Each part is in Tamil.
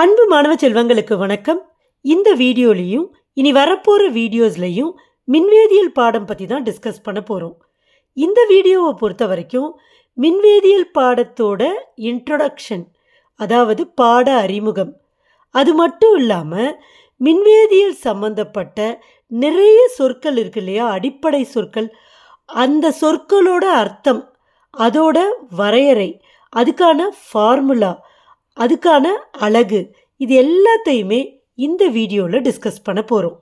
அன்பு மாணவ செல்வங்களுக்கு வணக்கம். இந்த வீடியோலையும் இனி வரப்போகிற வீடியோஸ்லையும் மின்வேதியியல் பாடம் பற்றி தான் டிஸ்கஸ் பண்ண போகிறோம் இந்த வீடியோவை பொறுத்த வரைக்கும் மின்வேதியியல் பாடத்தோட இன்ட்ரொடக்ஷன் அதாவது பாட அறிமுகம் அது மட்டும் இல்லாமல் மின்வேதியியல் சம்பந்தப்பட்ட நிறைய சொற்கள் இருக்கு இல்லையா? அடிப்படை சொற்கள். அந்த சொற்களோட அர்த்தம் அதோட வரையறை அதுக்கான ஃபார்முலா அதுக்கான அழகு. இது எல்லாத்தையுமே இந்த வீடியோவில் டிஸ்கஸ் பண்ண போகிறோம்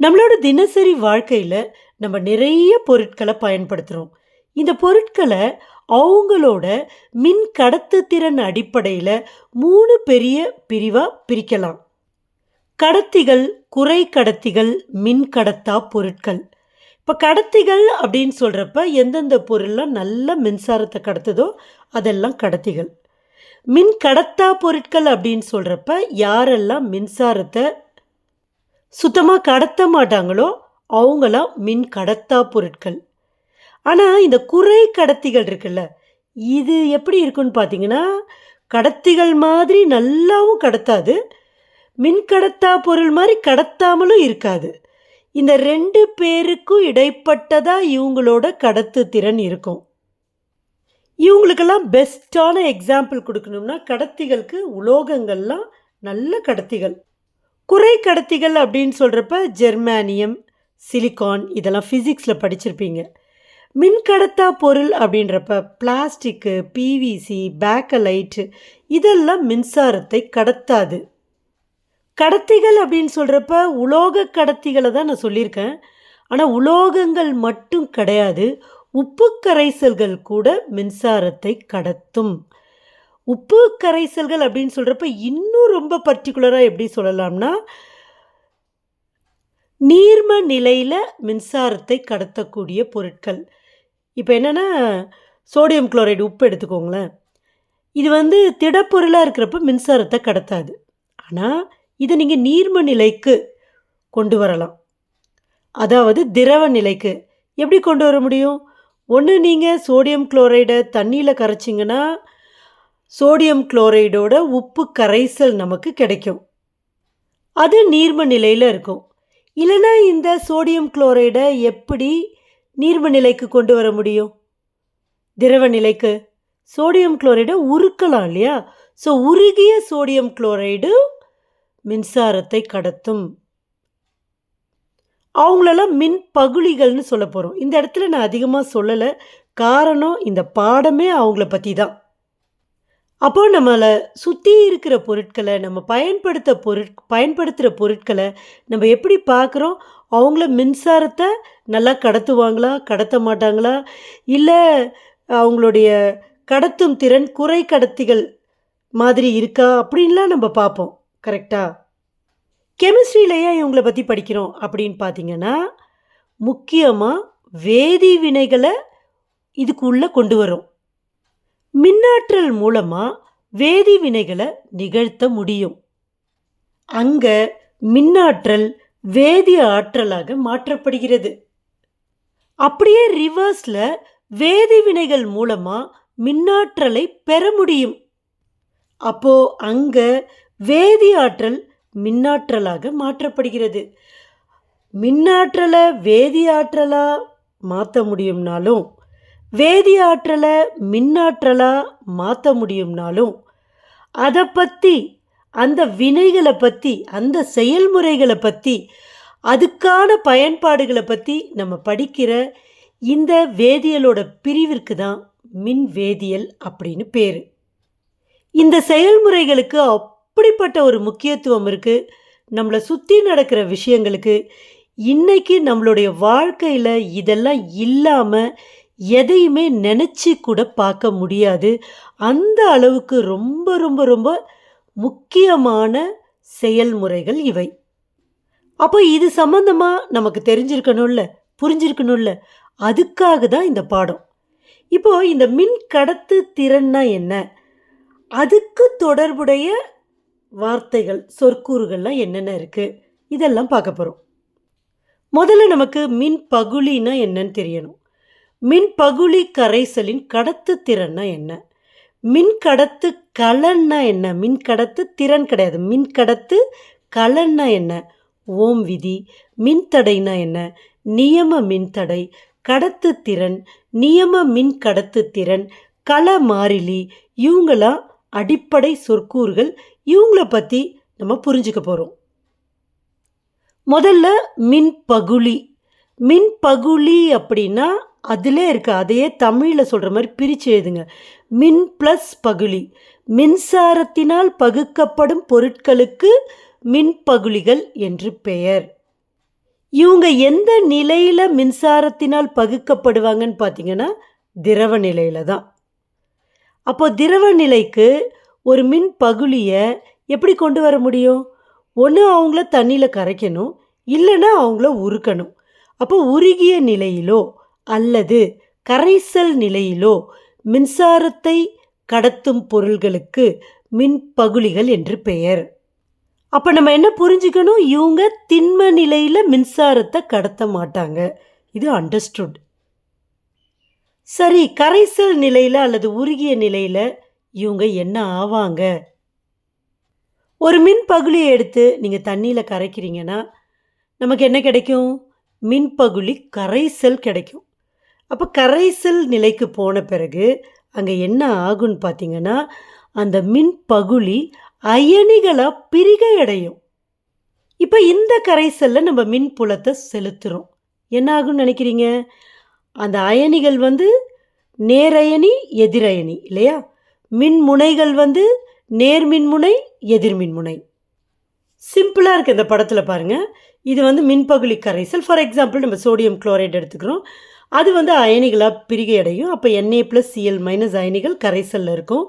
நம்மளோட தினசரி வாழ்க்கையில் நம்ம நிறைய பொருட்களை பயன்படுத்துகிறோம் இந்த பொருட்களை அவங்களோட மின் கடத்து திறன் அடிப்படையில் மூணு பெரிய பிரிவாக பிரிக்கலாம். கடத்திகள் குறை கடத்திகள் மின் கடத்தா பொருட்கள். இப்போ கடத்திகள் அப்படின்னு சொல்கிறப்ப எந்தெந்த பொருள்லாம் நல்ல மின்சாரத்தை கடத்துதோ அதெல்லாம் கடத்திகள். மின் கடத்தா பொருட்கள் அப்படின்னு சொல்கிறப்ப யாரெல்லாம் மின்சாரத்தை சுத்தமாக கடத்த மாட்டாங்களோ அவங்களாம் மின் கடத்தா பொருட்கள். ஆனால் இந்த குறை கடத்திகள் இருக்குல்ல இது எப்படி இருக்குன்னு பார்த்தீங்கன்னா கடத்திகள் மாதிரி நல்லாவும் கடத்தாது மின் கடத்தா பொருள் மாதிரி கடத்தாமலும் இருக்காது. இந்த ரெண்டு பேருக்கும் இடைப்பட்டதாக இவங்களோட கடத்து திறன் இருக்கும். இவங்களுக்கெல்லாம் பெஸ்ட்டான எக்ஸாம்பிள் கொடுக்கணும்னா கடத்திகளுக்கு உலோகங்கள்லாம் நல்ல கடத்திகள். குறை கடத்திகள் அப்படின்னு சொல்கிறப்ப ஜெர்மானியம் சிலிக்கான் இதெல்லாம் ஃபிசிக்ஸில் படிச்சிருப்பீங்க. மின்கடத்தா பொருள் அப்படின்றப்ப பிளாஸ்டிக்கு பிவிசி பேக்கலைட்டு இதெல்லாம் மின்சாரத்தை கடத்தாது. கடத்திகள் அப்படின்னு சொல்கிறப்ப உலோக கடத்திகளை தான் நான் சொல்லியிருக்கேன். ஆனால் உலோகங்கள் மட்டும் கிடையாது உப்பு கரைசல்கள் கூட மின்சாரத்தை கடத்தும். உப்பு கரைசல்கள் அப்படின்னு சொல்கிறப்ப இன்னும் ரொம்ப பர்டிகுலராக எப்படி சொல்லலாம்னா நீர்ம நிலையில் மின்சாரத்தை கடத்தக்கூடிய பொருட்கள். இப்போ என்னென்னா சோடியம் குளோரைடு உப்பு எடுத்துக்கோங்களேன். இது வந்து திடப்பொருளாக இருக்கிறப்ப மின்சாரத்தை கடத்தாது. ஆனால் இதை நீங்கள் நீர்ம நிலைக்கு கொண்டு வரலாம். அதாவது திரவ நிலைக்கு. எப்படி கொண்டு வர முடியும்? ஒன்று நீங்கள் சோடியம் குளோரைடை தண்ணியில் கரைச்சிங்கன்னா சோடியம் குளோரைடோட உப்பு கரைசல் நமக்கு கிடைக்கும். அது நீர்ம நிலையில் இருக்கும். இல்லைனா இந்த சோடியம் குளோரைடை எப்படி நீர்ம நிலைக்கு கொண்டு வர முடியும்? திரவ நிலைக்கு. சோடியம் குளோரைடை உருக்கலாம் இல்லையா? ஸோ உருகிய சோடியம் குளோரைடு மின்சாரத்தை கடத்தும். அவங்களெல்லாம் மின் பகுளிகள்னு சொல்ல போகிறோம் இந்த இடத்துல நான் அதிகமாக சொல்லலை. காரணம் இந்த பாடமே அவங்கள பற்றி தான் அப்போ நம்மளை சுற்றி இருக்கிற பொருட்களை நம்ம பயன்படுத்த பொருட் பயன்படுத்துகிற பொருட்களை நம்ம எப்படி பார்க்குறோம் அவங்கள மின்சாரத்தை நல்லா கடத்துவாங்களா? கடத்த மாட்டாங்களா? இல்லை அவங்களுடைய கடத்தும் திறன் குறை கடத்திகள் மாதிரி இருக்கா? அப்படின்லாம் நம்ம பார்ப்போம். கரெக்டாக கெமிஸ்ட்ரியிலேயே இவங்களை பற்றி படிக்கிறோம் அப்படின்னு பார்த்தீங்கன்னா முக்கியமாக வேதி வினைகளை இதுக்குள்ளே கொண்டு வரும். மின்னாற்றல் மூலமாக வேதி வினைகளை நிகழ்த்த முடியும். அங்கே மின்னாற்றல் வேதி ஆற்றலாக மாற்றப்படுகிறது. அப்படியே ரிவர்ஸில் வேதி வினைகள் மூலமாக மின்னாற்றலை பெற முடியும். அப்போது அங்கே வேதி ஆற்றல் மின்னாற்றலாக மாற்றப்படுகிறது. மின்னாற்றலை வேதியாற்றலாக மாற்ற முடியும்னாலும் வேதி ஆற்றலை மின்னாற்றலாக மாற்ற முடியும்னாலும் அதை பற்றி அந்த வினைகளை பற்றி அந்த செயல்முறைகளை பற்றி அதுக்கான பயன்பாடுகளை பற்றி நம்ம படிக்கிற இந்த வேதியியலோட பிரிவிற்கு தான் மின் வேதியியல் அப்படின்னு பேர். இந்த செயல்முறைகளுக்கு அப்படிப்பட்ட ஒரு முக்கியத்துவம் இருக்குது நம்மளை சுற்றி நடக்கிற விஷயங்களுக்கு இன்றைக்கி நம்மளுடைய வாழ்க்கையில் இதெல்லாம் இல்லாமல் எதையுமே நினச்சி கூட பார்க்க முடியாது. அந்த அளவுக்கு ரொம்ப ரொம்ப ரொம்ப முக்கியமான செயல்முறைகள் இவை. அப்போ இது சம்மந்தமாக நமக்கு தெரிஞ்சிருக்கணும்ல புரிஞ்சிருக்கணும்ல? அதுக்காக தான் இந்த பாடம். இப்போது இந்த மின் கடத்து திறன்னா என்ன? அதுக்கு தொடர்புடைய வார்த்தைகள் சொற்கூறுகள்லாம் என்னென்ன இருக்குது இதெல்லாம் பார்க்க போகிறோம் முதல்ல நமக்கு மின் பகுலினா என்னன்னு தெரியணும். மின் பகுளி கரைசலின் கடத்து திறன்னா என்ன? மின் கடத்து கலன்னா என்ன? மின் கடத்து திறன் கிடையாது. மின் கடத்து கலன்னா என்ன? ஓம் விதி. மின்தடைனா என்ன? நியம மின்தடை கடத்து திறன். நியம மின் கடத்து திறன். கள மாறிலி. இவங்களாம் அடிப்படை சொற்கூறுகள் இவங்கள பற்றி நம்ம புரிஞ்சுக்க போகிறோம் முதல்ல மின் பகுளி மின் பகுளி அப்படின்னா அதிலே இருக்க அதையே தமிழில் சொல்கிற மாதிரி பிரித்து எழுதுங்க. மின் ப்ளஸ் பகுளி மின்சாரத்தினால் பகுக்கப்படும் பொருட்களுக்கு மின்பகுளிகள் என்று பெயர். இவங்க எந்த நிலையில் மின்சாரத்தினால் பகுக்கப்படுவாங்கன்னு பார்த்தீங்கன்னா திரவ நிலையில் தான். அப்போ திரவ நிலைக்கு ஒரு மின் பகுளியை எப்படி கொண்டு வர முடியும்? ஒன்று அவங்கள தண்ணியில் கரைக்கணும் இல்லைன்னா அவங்கள உருக்கணும். அப்போ உருகிய நிலையிலோ அல்லது கரைசல் நிலையிலோ மின்சாரத்தை கடத்தும் பொருள்களுக்கு மின்பகுளிகள் என்று பெயர். அப்போ நம்ம என்ன புரிஞ்சுக்கணும்? இவங்க திண்ம நிலையில் மின்சாரத்தை கடத்த மாட்டாங்க. இது அண்டர்ஸ்டுட் சரி கரைசல் நிலையில் அல்லது உருகிய நிலையில் இவங்க என்ன ஆவாங்க? ஒரு மின் பகுளியை எடுத்து நீங்கள் தண்ணியில் கரைக்கிறீங்கன்னா நமக்கு என்ன கிடைக்கும்? மின்பகுளி கரைசல் கிடைக்கும். அப்போ கரைசல் நிலைக்கு போன பிறகு அங்கே என்ன ஆகும்னு பார்த்தீங்கன்னா அந்த மின் பகுளி அயனிகளாக பிரிகை அடையும். இப்போ இந்த கரைசலில் நம்ம மின் புலத்தை செலுத்துகிறோம் என்ன ஆகும்னு நினைக்கிறீங்க? அந்த அயனிகள் வந்து நேரயனி எதிரயனி இல்லையா? மின்முனைகள் வந்து நேர்மின்முனை எதிர்மின்முனை. சிம்பிளாக இருக்குது இந்த படத்தில் பாருங்கள் இது வந்து மின்பகுளி கரைசல். ஃபார் எக்ஸாம்பிள் நம்ம சோடியம் குளோரைட் எடுத்துக்கிறோம். அது வந்து அயனிகளாக பிரிகை அடையும். அப்போ என்ஏ ப்ளஸ் சிஎல் மைனஸ் அயனிகள் கரைசலில் இருக்கும்.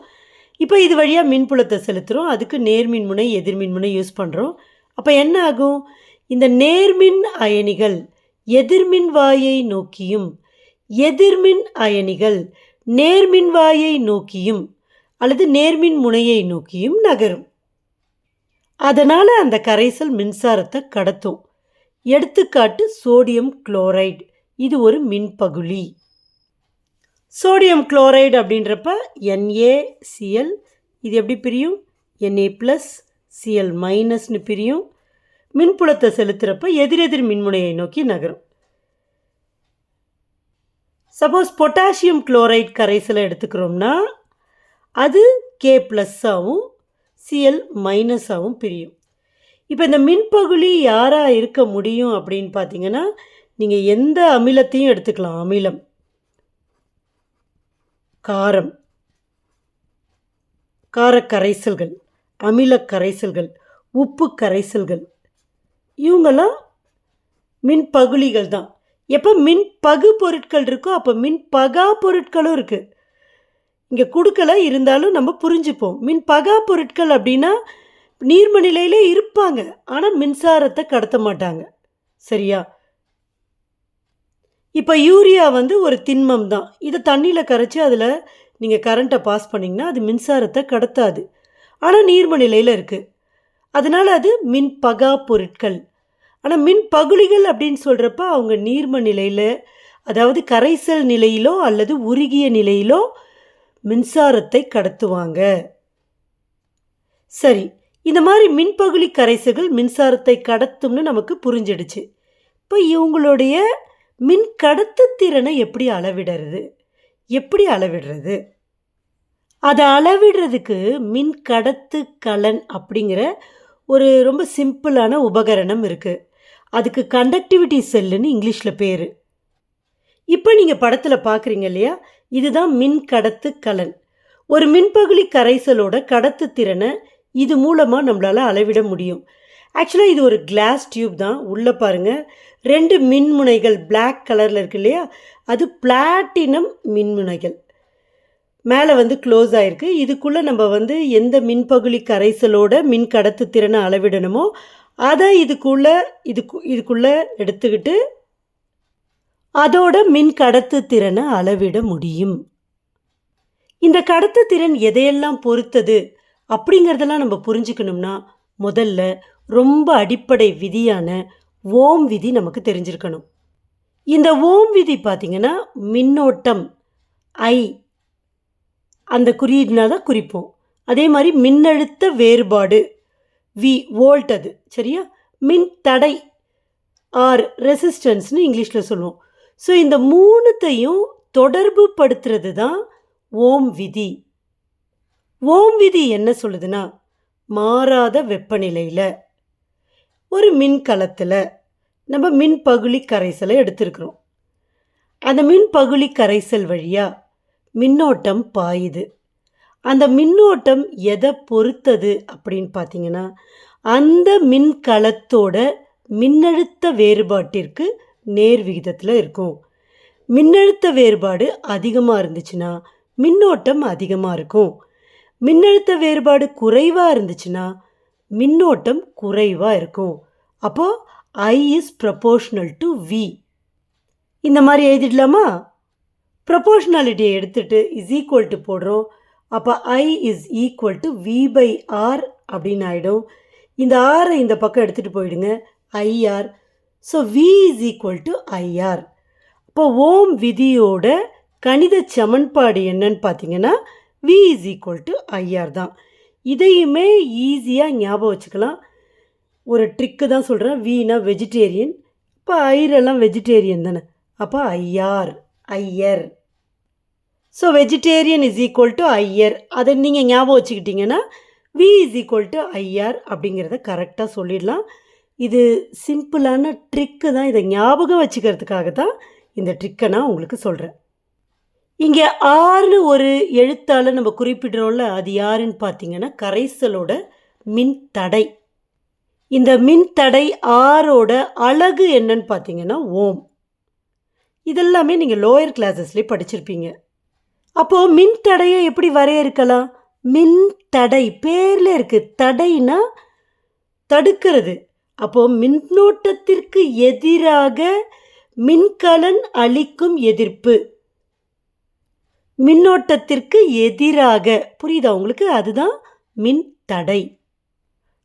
இப்போ இது வழியாக மின்புலத்தை செலுத்துகிறோம் அதுக்கு நேர்மின்முனை எதிர்மின்முனை யூஸ் பண்ணுறோம் அப்போ என்ன ஆகும்? இந்த நேர்மின் அயனிகள் எதிர்மின் வாயை நோக்கியும் எதிர்மின் அயனிகள் நேர்மின்வாயை நோக்கியும் அல்லது நேர்மின் முனையை நோக்கியும் நகரும். அதனால் அந்த கரைசல் மின்சாரத்தை கடத்தும். எடுத்துக்காட்டு சோடியம் குளோரைடு. இது ஒரு மின்பகுளி சோடியம் குளோரைடு அப்படின்றப்ப என்ஏசிஎல் இது எப்படி பிரியும்? என்ஏ ப்ளஸ் சிஎல் மைனஸ்னு பிரியும். மின்புலத்தை செலுத்துகிறப்ப எதிரெதிர் மின்முனையை நோக்கி நகரும். சப்போஸ் பொட்டாசியம் குளோரைட் கரைசலை எடுத்துக்கிறோம்னா அது கே ப்ளஸ்ஸாகவும் சிஎல் மைனஸாகவும் பிரியும். இப்போ இந்த மின்பகுளி யாராக இருக்க முடியும் அப்படின்னு பார்த்தீங்கன்னா நீங்கள் எந்த அமிலத்தையும் எடுத்துக்கலாம். அமிலம். காரம். காரக்கரைசல்கள். அமிலக்கரைசல்கள். அமில கரைசல்கள் உப்பு கரைசல்கள் இவங்கெல்லாம் மின்பகுளிகள் தான் எப்போ மின் பகு பொருட்கள் இருக்கோ அப்போ மின் பகா பொருட்களும் இருக்குது இங்கே கொடுக்கல இருந்தாலும் நம்ம புரிஞ்சுப்போம். மின் பகா பொருட்கள் அப்படின்னா நீர்ம நிலையிலே இருப்பாங்க ஆனால் மின்சாரத்தை கடத்த மாட்டாங்க. சரியா? இப்போ யூரியா வந்து ஒரு திண்மம் தான். இதை தண்ணியில் கரைச்சி அதில் நீங்கள் கரண்ட்டை பாஸ் பண்ணிங்கன்னா அது மின்சாரத்தை கடத்தாது. ஆனால் நீர்ம நிலையில் இருக்குது அதனால் அது மின் பகா பொருட்கள். ஆனால் மின் பகுளிகள் அப்படின்னு சொல்கிறப்ப அவங்க நீர்ம நிலையில் அதாவது கரைசல் நிலையிலோ அல்லது உருகிய நிலையிலோ மின்சாரத்தை கடத்துவாங்க. சரி இந்த மாதிரி மின்பகுளி கரைசல்கள் மின்சாரத்தை கடத்தும்னு நமக்கு புரிஞ்சிடுச்சு. இப்போ இவங்களுடைய மின் கடத்துத்திறனை எப்படி அளவிடுறது? எப்படி அளவிடுறது? அதை அளவிடுறதுக்கு மின் கடத்து கலன் அப்படிங்கிற ஒரு ரொம்ப சிம்பிளான உபகரணம் இருக்குது அதுக்கு கண்டக்டிவிட்டி செல்லுன்னு இங்கிலீஷில் பேர். இப்போ நீங்கள் படத்தில் பார்க்குறீங்க இல்லையா? இதுதான் மின் கடத்து கலன். ஒரு மின்பகுளி கரைசலோட கடத்து திறனை இது மூலமாக நம்மளால் அளவிட முடியும். ஆக்சுவலாக இது ஒரு கிளாஸ் டியூப் தான். உள்ளே பாருங்கள் ரெண்டு மின்முனைகள் பிளாக் கலரில் இருக்கு இல்லையா? அது பிளாட்டினம் மின்முனைகள். மேலே வந்து க்ளோஸ் ஆகிருக்கு இதுக்குள்ளே நம்ம வந்து எந்த மின்பகுளி கரைசலோட மின் கடத்து திறனை அளவிடணுமோ அதை இதுக்குள்ளே இதுக்கு இதுக்குள்ளே எடுத்துக்கிட்டு அதோட மின் கடத்து திறனை அளவிட முடியும். இந்த கடத்து திறன் எதையெல்லாம் பொறுத்தது அப்படிங்கிறதெல்லாம் நம்ம புரிஞ்சுக்கணும்னா முதல்ல ரொம்ப அடிப்படை விதியான ஓம் விதி நமக்கு தெரிஞ்சிருக்கணும். இந்த ஓம் விதி பார்த்திங்கன்னா மின்னோட்டம் ஐ அந்த குறியீடுனா தான் குறிப்போம். அதே மாதிரி மின்னழுத்த வேறுபாடு வி வோல்ட் அது சரியா? மின் தடை ஆர் ரெசிஸ்டன்ஸ்னு இங்கிலீஷில் சொல்லுவோம். ஸோ இந்த மூணுத்தையும் தொடர்பு படுத்துறது தான் ஓம் விதி. ஓம் விதி என்ன சொல்லுதுன்னா மாறாத வெப்பநிலையில் ஒரு மின்கலத்தில் நம்ம மின்பகுளி கரைசலை எடுத்திருக்கிறோம். அந்த மின் பகுளி கரைசல் வழியாக மின்னோட்டம் பாயுது. அந்த மின்னோட்டம் எதை பொறுத்தது அப்படின்னு பார்த்தீங்கன்னா அந்த மின்கலத்தோட மின்னழுத்த வேறுபாட்டிற்கு நேர் விகிதத்தில் இருக்கும் மின்னழுத்த வேறுபாடு அதிகமாக இருந்துச்சுன்னா மின்னோட்டம் அதிகமாக இருக்கும். மின்னழுத்த வேறுபாடு குறைவாக இருந்துச்சுன்னா மின்னோட்டம் குறைவாக இருக்கும். அப்போது I is proportional to V இந்த மாதிரி எழுதிடலாமா? ப்ரப்போர்ஷனாலிட்டியை எடுத்துட்டு இஸ் ஈக்குவல் டு போடுறோம். அப்போ I is equal to V by R அப்படின்னு ஆகிடும் இந்த ஆரை இந்த பக்கம் எடுத்துகிட்டு போயிடுங்க. I R so V is equal to I R இப்போ ஓம் விதியோட கணித சமன்பாடு என்னன்னு பார்த்தீங்கன்னா V is equal to I R தான். இதையுமே ஈஸியாக ஞாபகம் வச்சுக்கலாம். ஒரு ட்ரிக்கு தான் சொல்கிறேன் வினா வெஜிடேரியன் இப்போ ஐரெல்லாம் வெஜிடேரியன் தானே. அப்போ I R Iyer so vegetarian is equal to Iyer அதை நீங்கள் ஞாபகம் வச்சுக்கிட்டிங்கன்னா V is equal to I R அப்படிங்கிறத கரெக்டாக சொல்லிடலாம். இது சிம்பிளான ட்ரிக்கு தான். இதை ஞாபகம் வச்சுக்கிறதுக்காக தான் இந்த ட்ரிக்கை நான் உங்களுக்கு சொல்கிறேன் இங்கே ஆறுன்னு ஒரு எழுத்தால் நம்ம குறிப்பிடுறோம்ல அது யாருன்னு பார்த்தீங்கன்னா கரைசலோட மின் தடை. இந்த மின் தடை ஆரோட அழகு என்னன்னு பார்த்தீங்கன்னா ஓம். இதெல்லாமே நீங்கள் லோயர் கிளாஸஸ்லேயே படிச்சிருப்பீங்க. அப்போது மின் தடையை எப்படி வரையறுக்கலாம்? மின் தடை பேரில் இருக்குது தடைனா தடுக்கிறது. அப்போது மின்னோட்டத்திற்கு எதிராக மின்கலன் அளிக்கும் எதிர்ப்பு. மின்னோட்டத்திற்கு எதிராக. புரியுதா உங்களுக்கு? அதுதான் மின் தடை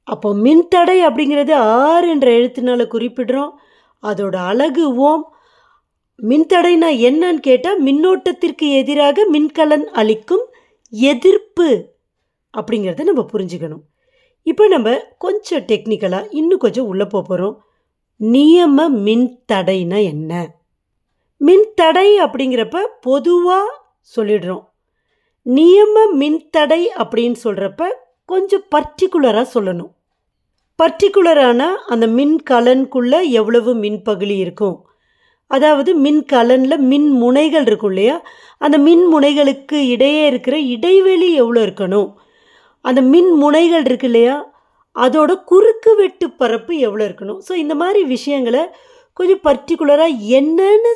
அப்போ மின்தடை அப்படிங்கிறது ஆர் என்ற எழுத்துனால குறிப்பிடுறோம். அதோட அழகு ஓம். மின்தடைனா என்னன்னு கேட்டால் மின்னோட்டத்திற்கு எதிராக மின்கலன் அளிக்கும் எதிர்ப்பு அப்படிங்கிறத நம்ம புரிஞ்சுக்கணும். இப்போ நம்ம கொஞ்சம் டெக்னிக்கலாக இன்னும் கொஞ்சம் உள்ளே போக போகிறோம் நியம மின் தடைனா என்ன? மின் தடை அப்படிங்கிறப்ப பொதுவாக சொல்லிடுறோம். நியம மின் தடை அப்படின்னு சொல்கிறப்ப கொஞ்சம் பர்டிகுலராக சொல்லணும். பர்டிகுலரான அந்த மின்கலனுக்குள்ளே எவ்வளவு மின்பகுளி இருக்கும்? அதாவது மின்கலனில் மின் முனைகள் இருக்கும் இல்லையா? அந்த மின் முனைகளுக்கு இடையே இருக்கிற இடைவெளி எவ்வளோ இருக்கணும்? அந்த மின் முனைகள் இருக்கு இல்லையா? அதோட குறுக்கு வெட்டு பரப்பு எவ்வளோ இருக்கணும்? ஸோ இந்த மாதிரி விஷயங்களை கொஞ்சம் பர்டிகுலராக என்னன்னு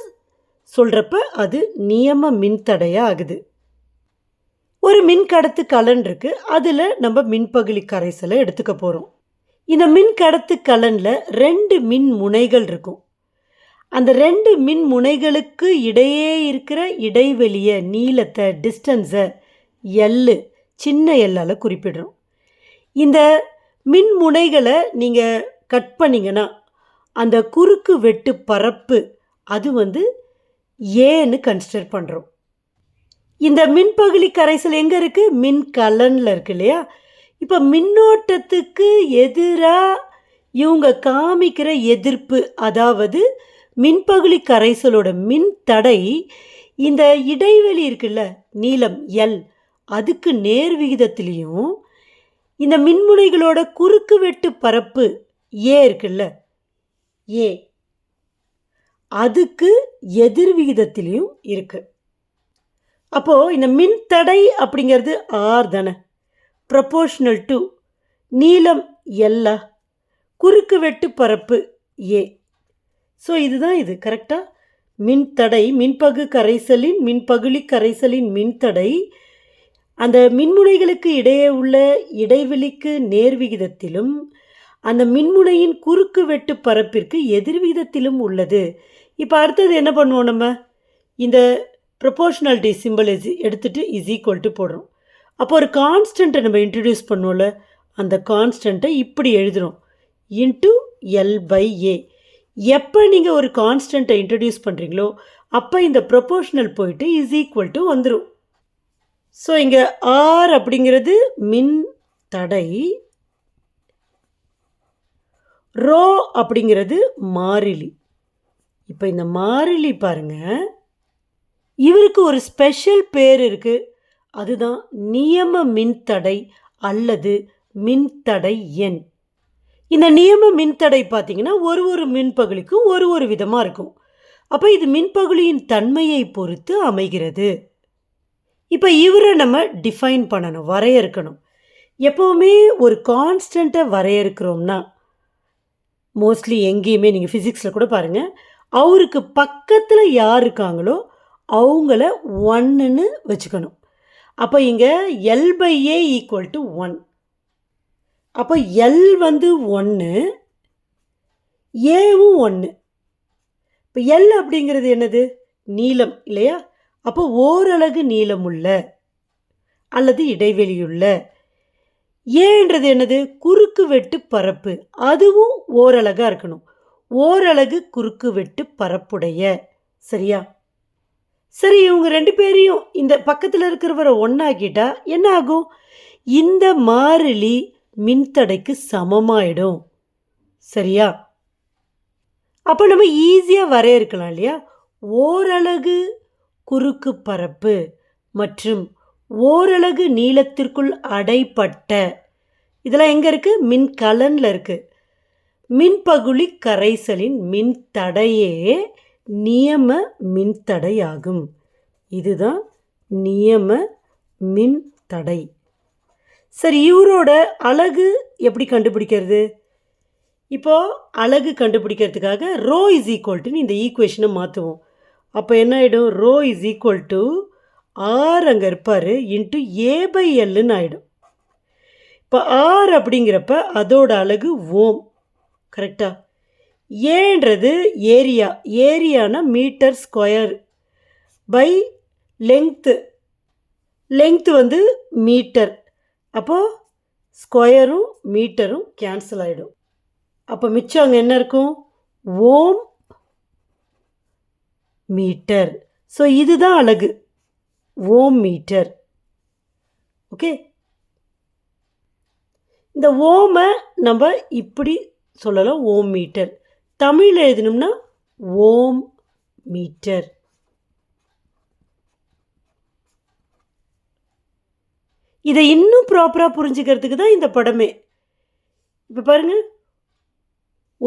சொல்கிறப்ப அது நியம மின்தடையாக ஆகுது. ஒரு மின்கடத்து கலன் இருக்குது அதில் நம்ம மின்பகுளி கரைசலை எடுத்துக்க போகிறோம் இந்த மின்கடத்து கலனில் ரெண்டு மின் முனைகள் இருக்கும். அந்த ரெண்டு மின் முனைகளுக்கு இடையே இருக்கிற இடைவெளியை நீளத்தை டிஸ்டன்ஸை எல்லு சின்ன எல்லால் குறிப்பிடுறோம். இந்த மின் முனைகளை நீங்கள் கட் பண்ணிங்கன்னா அந்த குறுக்கு வெட்டு பரப்பு அது வந்து ஏன்னு கன்சிடர் பண்ணுறோம் இந்த மின்பகுளி கரைசல் எங்கே இருக்குது மின் கலனில் இருக்கு இல்லையா? இப்போ மின்னோட்டத்துக்கு எதிராக இவங்க காமிக்கிற எதிர்ப்பு அதாவது மின்பகுளி கரைசலோட மின் தடை இந்த இடைவெளி இருக்குல்ல நீளம் எல் அதுக்கு நேர் விகிதத்திலையும் இந்த மின்முனைகளோட குறுக்கு வெட்டு பரப்பு ஏ இருக்குல்ல? ஏ. அதுக்கு எதிர் விகிதத்திலையும் இருக்குது அப்போது இந்த மின் தடை அப்படிங்கிறது ஆர் தானே. ப்ரப்போர்ஷனல் டு நீளம் எல்லா குறுக்கு வெட்டு பரப்பு ஏ. ஸோ இதுதான் இது கரெக்டாக மின்தடை மின்பகு கரைசலின் மின்பகுளி கரைசலின் மின்தடை அந்த மின்முனைகளுக்கு இடையே உள்ள இடைவெளிக்கு நேர்விகிதத்திலும் அந்த மின்முனையின் குறுக்கு வெட்டு பரப்பிற்கு எதிர்விகிதத்திலும் உள்ளது. இப்போ அடுத்தது என்ன பண்ணுவோம் நம்ம? இந்த ப்ரொபோர்ஷனாலிட்டி சிம்பிள் இஸ் எடுத்துகிட்டு இஸ் ஈக்குவல் டு போடுறோம். அப்போ ஒரு கான்ஸ்டண்ட்டை நம்ம இன்ட்ரடியூஸ் பண்ணுவோம்ல அந்த கான்ஸ்டண்ட்டை இப்படி எழுதுகிறோம் இன்ட்டு எல் பை ஏ எப்போ நீங்கள் ஒரு கான்ஸ்டண்ட்டை இன்ட்ரடியூஸ் பண்ணுறீங்களோ அப்போ இந்த ப்ரொபோஷனல் போயிட்டு இஸ் ஈக்குவல் டு வந்துடும் ஸோ இங்கே ஆர் அப்படிங்கிறது மின் தடை. ரோ அப்படிங்கிறது மாறிலி. இப்போ இந்த மாறிலி பாருங்க. இவருக்கு ஒரு ஸ்பெஷல் பேர் இருக்குது அதுதான் நியம மின்தடை அல்லது மின்தடை எண். இந்த நியம மின்தடை பார்த்திங்கன்னா ஒரு ஒரு மின்பகுலிக்கும் ஒரு ஒரு விதமாக இருக்கும். அப்போ இது மின்பகுலியின் தன்மையை பொறுத்து அமைகிறது. இப்போ இவரை நம்ம டிஃபைன் பண்ணணும் வரையறுக்கணும். எப்போவுமே ஒரு கான்ஸ்டண்ட்டை வரையறுக்கிறோம்னா மோஸ்ட்லி எங்கேயுமே நீங்கள் ஃபிசிக்ஸில் கூட பாருங்கள் அவருக்கு பக்கத்தில் யார் இருக்காங்களோ அவங்கள ஒன்றுன்னு வச்சுக்கணும். அப்போ இங்கே L by A equal to one அப்போ எல் வந்து ஒன்று ஏவும் ஒன்று இப்போ எல் அப்படிங்கிறது என்னது? நீளம் இல்லையா? அப்போ ஓரலகு நீளமுள்ள அல்லது இடைவெளியுள்ள. ஏன்றது என்னது? குறுக்கு வெட்டு பரப்பு. அதுவும் ஓரலகாக இருக்கணும். ஓரலகு குறுக்கு வெட்டு பரப்புடைய. சரியா? சரி இவங்க ரெண்டு பேரையும் இந்த பக்கத்தில் இருக்கிறவரை ஒன்றாக்கிட்டா என்ன ஆகும்? இந்த மாறிலி மின்தடைக்கு சமமாயிடும். சரியா? அப்போ நம்ம ஈஸியாக வரையறுக்கலாம் இல்லையா? ஓரலகு குறுக்கு பரப்பு மற்றும் ஓரலகு நீளத்திற்குள் அடைப்பட்ட இதெல்லாம் எங்கே இருக்குது மின்கலனில் இருக்குது மின்பகுளி கரைசலின் மின்தடையே நியம மின்தடையாகும் இதுதான் நியம மின்தடை சரி இவரோட அழகு எப்படி கண்டுபிடிக்கிறது? இப்போது அழகு கண்டுபிடிக்கிறதுக்காக ரோ இஸ் ஈக்குவல்ட்டுன்னு இந்த ஈக்குவேஷனை மாற்றுவோம் அப்போ என்ன ஆகிடும் rho is equal to R அங்கே இருப்பார் இன்ட்டு ஏ பை எல்லுன்னு ஆகிடும் இப்போ ஆர் அப்படிங்கிறப்ப அதோட அழகு ஓம் கரெக்டாக ஏன்றது area ஏரியானா metre square by length length வந்து மீட்டர் அப்போது ஸ்கொயரும் மீட்டரும் கேன்சல் ஆகிடும் அப்போ மிச்சம் அங்கே என்ன இருக்கும்? ஓம் மீட்டர். ஸோ இதுதான் அழகு. ஓம் மீட்டர். ஓகே இந்த ஓமை நம்ம இப்படி சொல்லலாம் ஓம் மீட்டர். தமிழில் எழுதணும்னா ஓம் மீட்டர். இதை இன்னும் ப்ராப்பராக புரிஞ்சுக்கிறதுக்கு தான் இந்த படமே. இப்போ பாருங்கள்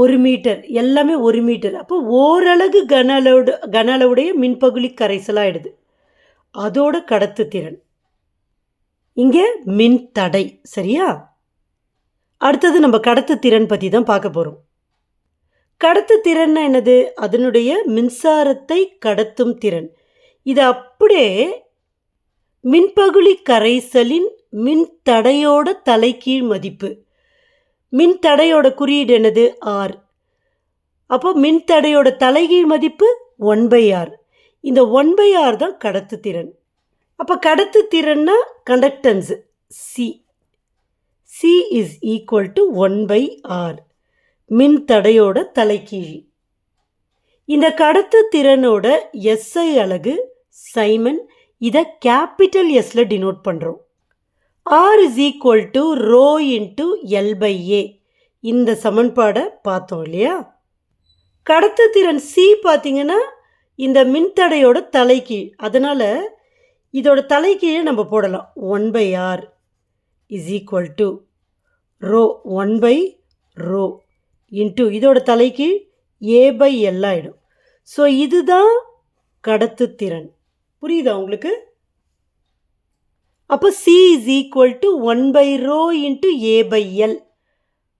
ஒரு மீட்டர் எல்லாமே ஒரு மீட்டர். அப்போ ஓரளவு கன அளவு கன அளவுடைய மின்பகுளி கரைசலாகிடுது அதோட கடத்து திறன். இங்கே மின் தடை சரியா? அடுத்தது நம்ம கடத்து திறன் பற்றி தான் பார்க்க போகிறோம் கடத்து திறன்னா என்னது? அதனுடைய மின்சாரத்தை கடத்தும் திறன். இது அப்படியே மின்பகுளி கரைசலின் மின் தடையோட தலைகீழ் மதிப்பு மின் தடையோட குறியீடு என்னது? ஆர் அப்போ மின் தடையோட தலைகீழ் மதிப்பு ஒன் பை ஆர் இந்த ஒன் பை ஆர் தான் கடத்து திறன். அப்போ கடத்து திறன்னா conductance C C is equal to one by R மின் தடையோட தலைகீழி. இந்த கடத்து திறனோட எஸ்ஐ அலகு சைமன் இதை கேபிட்டல் எஸ்ல டினோட் பண்ணுறோம் R is equal to rho into L by A இந்த சமன்பாடை பார்த்தோம் இல்லையா? கடத்துத்திறன் சி பார்த்தீங்கன்னா இந்த மின்தடையோட தலைக்கீழ் அதனால் இதோட தலைக்கீழே நம்ம போடலாம். One by R is equal to rho one by rho into இதோட தலைக்கீழ் ஏ பை எல் ஆகிடும் ஸோ இதுதான் கடத்துத்திறன் புரியுதா உங்களுக்கு? அப்போ C is equal to one by rho into A by L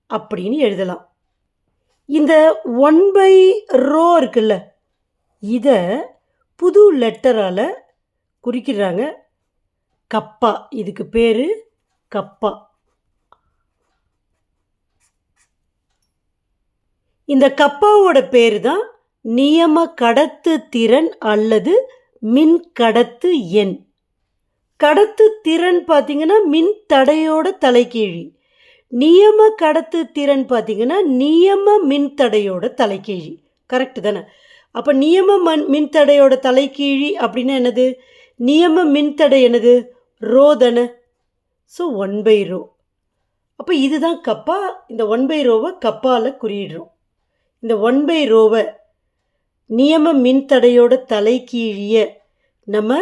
அப்படின்னு எழுதலாம். இந்த ஒன் பை ரோ இருக்குல்ல இதை புது லெட்டரால் குறிக்கிறாங்க. கப்பா இதுக்கு பேர் கப்பா. இந்த கப்பாவோட பேர் தான் நியம கடத்து திறன் அல்லது மின் கடத்து எண். கடத்து திறன் பார்த்தீங்கன்னா மின் தடையோட தலைகீழி. நியம கடத்து திறன் பார்த்தீங்கன்னா நியம மின் தடையோட தலைகீழி. கரெக்டு தானே? அப்போ நியம மண் மின்தடையோட தலைகீழி அப்படின்னா என்னது? நியம மின்தடை என்னது? ரோ தானே. ஸோ ஒன் பை ரோ அப்போ இதுதான் கப்பா. இந்த ஒன் பை ரோவை கப்பால் குறியிடுறோம். இந்த ஒன் பை ரோவை நியம மின்தடையோட தலைக்கீழிய நம்ம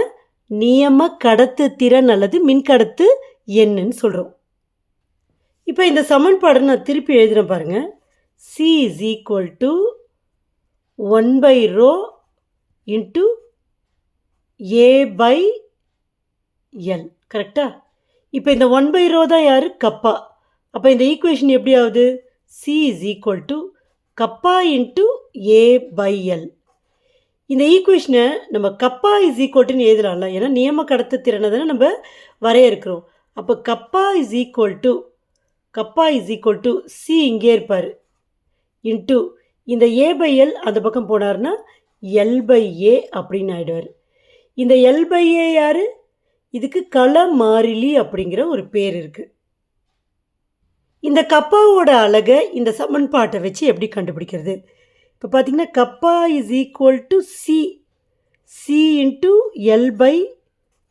நியம கடத்து திறன் அல்லது மின்கடத்து எண்ணுன்னு சொல்கிறோம் இப்போ இந்த சமன்பாடை நான் திருப்பி எழுதுகிறேன் பாருங்கள் C is equal to one by rho into A by L கரெக்டா இப்போ இந்த ஒன் பை ரோ தான் யார்? கப்பா. அப்போ இந்த ஈக்குவேஷன் எப்படி ஆகுது C is equal to kappa into A by L இந்த ஈக்குவேஷனை நம்ம கப்பா இஸ் ஈக்குவல்ட்டுன்னு எழுதலாம்ல ஏன்னா நியம கடத்து திறனை தானே நம்ம வரையறுக்கிறோம். அப்போ kappa is equal to kappa is equal to C இங்கே இருப்பார். இன்ட்டு இந்த ஏ பை எல் அந்த பக்கம் போனார்னா எல் பை ஏ அப்படின்னு ஆகிடுவார் இந்த எல் பை ஏ யார்? இதுக்கு கள மாறிலி அப்படிங்கிற ஒரு பேர் இருக்குது இந்த கப்பாவோட அழகை இந்த சமன்பாட்டை வச்சு எப்படி கண்டுபிடிக்கிறது? இப்போ பார்த்தீங்கன்னா kappa is equal to C C into L by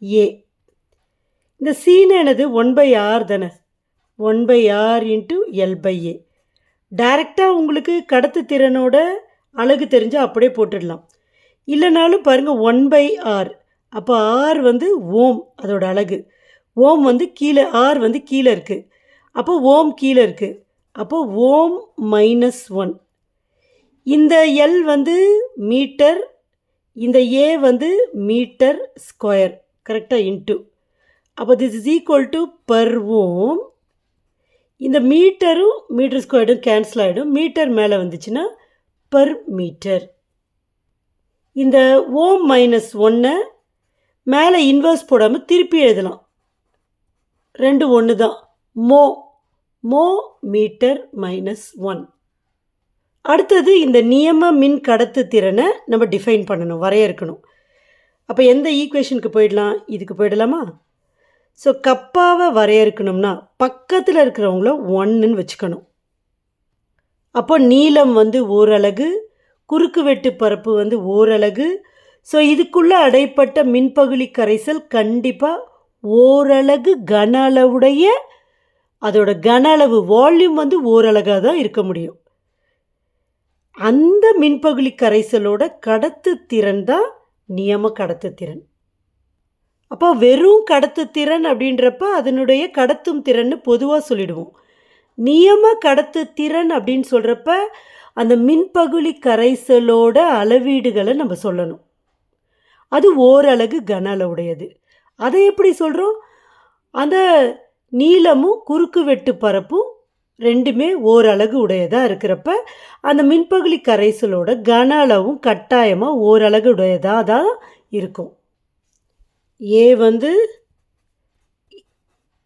A இந்த சீன என்னது? ஒன் பை ஆர் தானே. One by R into L by A டைரெக்டாக உங்களுக்கு கடத்து திறனோட அழகு தெரிஞ்சால் அப்படியே போட்டுடலாம். இல்லைனாலும் பாருங்கள் ஒன் பை ஆர் அப்போ ஆர் வந்து ஓம் அதோட அழகு. ஓம் வந்து கீழே ஆர் வந்து கீழே இருக்குது அப்போ ஓம் கீழே இருக்குது அப்போ ஓம் மைனஸ் ஒன் இந்த எல் வந்து மீட்டர் இந்த ஏ வந்து மீட்டர் ஸ்கொயர் கரெக்டாக இன்ட்டு அப்போ this is equal to per Ohm இந்த மீட்டரும் மீட்டர் ஸ்கொயர்டும் கேன்சல் ஆகிடும் மீட்டர் மேலே வந்துச்சுன்னா பர் மீட்டர் இந்த ஓம் மைனஸ் ஒன்றை மேலே இன்வெர்ஸ் போடாமல் திருப்பி எழுதலாம். ரெண்டு ஒன்று தான் மோ மோ மீட்டர் மைனஸ் ஒன் அடுத்தது இந்த நியம மின் கடத்து திறனை நம்ம டிஃபைன் பண்ணணும் வரையறுக்கணும். அப்போ எந்த ஈக்குவேஷனுக்கு போயிடலாம்? இதுக்கு போயிடலாமா? ஸோ கப்பாவை வரையறுக்கணும்னா பக்கத்தில் இருக்கிறவங்கள ஒன்றுன்னு வச்சுக்கணும். அப்போ நீளம் வந்து ஓரலகு குறுக்கு வெட்டு பரப்பு வந்து ஓரலகு. ஸோ இதுக்குள்ளே அடைப்பட்ட மின்பகுளி கரைசல் கண்டிப்பாக ஓரலகு கன அளவுடைய அதோட கன அளவு வால்யூம் வந்து ஓரலகாக தான் இருக்க முடியும். அந்த மின்பகுளி கரைசலோட கடத்து திறன் தான் நியம கடத்து திறன். அப்போ வெறும் கடத்து திறன் அப்படின்றப்ப அதனுடைய கடத்தும் திறன்னு பொதுவாக சொல்லிடுவோம். நியம கடத்து திறன் அப்படின்னு சொல்கிறப்ப அந்த மின்பகுளி கரைசலோட அளவீடுகளை நம்ம சொல்லணும். அது ஓரலகு கன அளவுடையது. அதை எப்படி சொல்கிறோம் அந்த நீளமும் குறுக்கு வெட்டு பரப்பும் ரெண்டுமே ஓரலகு உடையதாக இருக்கிறப்ப அந்த மின்பகுளி கரைசலோட கன அளவும் கட்டாயமாக ஓரலகு உடையதாக தான் இருக்கும். ஏ வந்து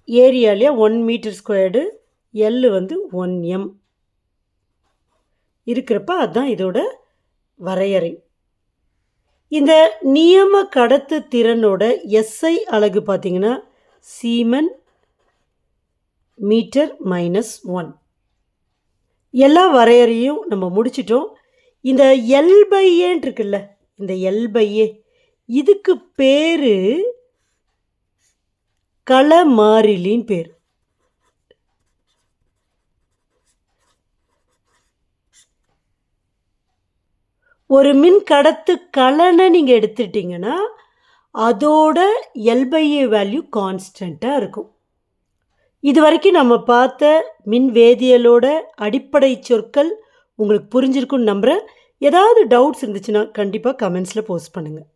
ஏரியாலேயே ஒன் மீட்டர் ஸ்கொயர்டு எல் வந்து ஒன் எம் இருக்கிறப்ப அதுதான் இதோட வரையறை. இந்த நியம கடத்து திறனோட எஸ்ஐ அழகு பார்த்தீங்கன்னா சீமன் மீட்டர் மைனஸ் ஒன் எல்லா வரையறையும் நம்ம முடிச்சிட்டோம். இந்த எல் பை ஏன் இருக்குல்ல இந்த எல் பை ஏ இதுக்கு பேர் கள மாறிலின்னு பேர். ஒரு மின் கடத்து கலனை நீங்கள் எடுத்துட்டிங்கன்னா அதோட எல்பைஏ வேல்யூ கான்ஸ்டண்ட்டாக இருக்கும். இது வரைக்கும் நம்ம பார்த்த மின் வேதியியலோட அடிப்படை சொற்கள் உங்களுக்கு புரிஞ்சிருக்குன்னு நம்புகிறேன் ஏதாவது டவுட்ஸ் இருந்துச்சுன்னா கண்டிப்பாக கமெண்ட்ஸில் போஸ்ட் பண்ணுங்கள்